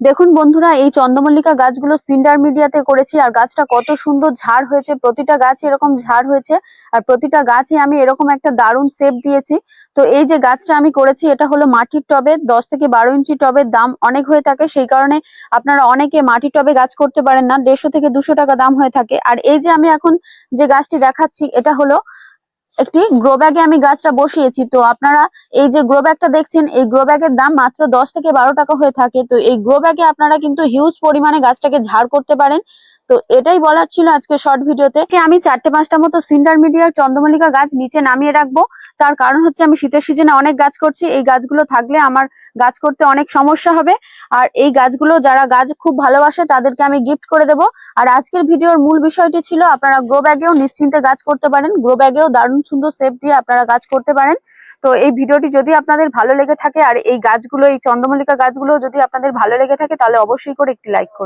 দেখুন বন্ধুরা, এই চন্দ্রমল্লিকা গাছগুলো সিন্ডার মিডিয়াতে করেছি আর গাছটা কত সুন্দর ঝাড় হয়েছে। প্রতিটা গাছ এরকম ঝাড় হয়েছে আর প্রতিটা গাছই আমি এরকম একটা দারুণ শেপ দিয়েছি। তো এই যে গাছটা আমি করেছি, এটা হলো মাটির টবে, দশ থেকে বারো ইঞ্চি টবের দাম অনেক হয়ে থাকে। সেই কারণে আপনারা অনেকে মাটির টবে গাছ করতে পারেন না, দেড়শো থেকে দুশো টাকা দাম হয়ে থাকে। আর এই যে আমি এখন যে গাছটি দেখাচ্ছি, এটা হলো একটি গ্রো ব্যাগে আমি গাছটা বসিয়েছি। তো আপনারা এই যে গ্রো ব্যাগটা দেখছেন, এই গ্রো ব্যাগের দাম মাত্র দশ থেকে বারো টাকা হয়ে থাকে। তো এই গ্রো ব্যাগে আপনারা কিন্তু হিউজ পরিমাণে গাছটাকে ঝাড় করতে পারেন। তো এটাই বলার ছিল আজকে শর্ট ভিডিওতে আমি চারটে পাঁচটা মতো সিন্ডার মিডিয়ার চন্দ্রমল্লিকা গাছ নিচে নামিয়ে রাখব। তার কারণ হচ্ছে আমি শীতের সিজনে অনেক গাছ করছি। এই গাছগুলো থাকলে আমার গাছ করতে অনেক সমস্যা হবে। আর এই গাছগুলো যারা গাছ খুব ভালোবাসে তাদেরকে আমি গিফট করে দেবো। আর আজকের ভিডিওর মূল বিষয়টি ছিল আপনারা গ্রো ব্যাগেও নিশ্চিন্তে গাছ করতে পারেন। গ্রো ব্যাগেও দারুণ সুন্দর শেপ দিয়ে আপনারা গাছ করতে পারেন। তো এই ভিডিওটি যদি আপনাদের ভালো লেগে থাকে আর এই গাছগুলো, এই চন্দ্রমল্লিকা গাছগুলো যদি আপনাদের ভালো লেগে থাকে তাহলে অবশ্যই করে একটি লাইক করুন।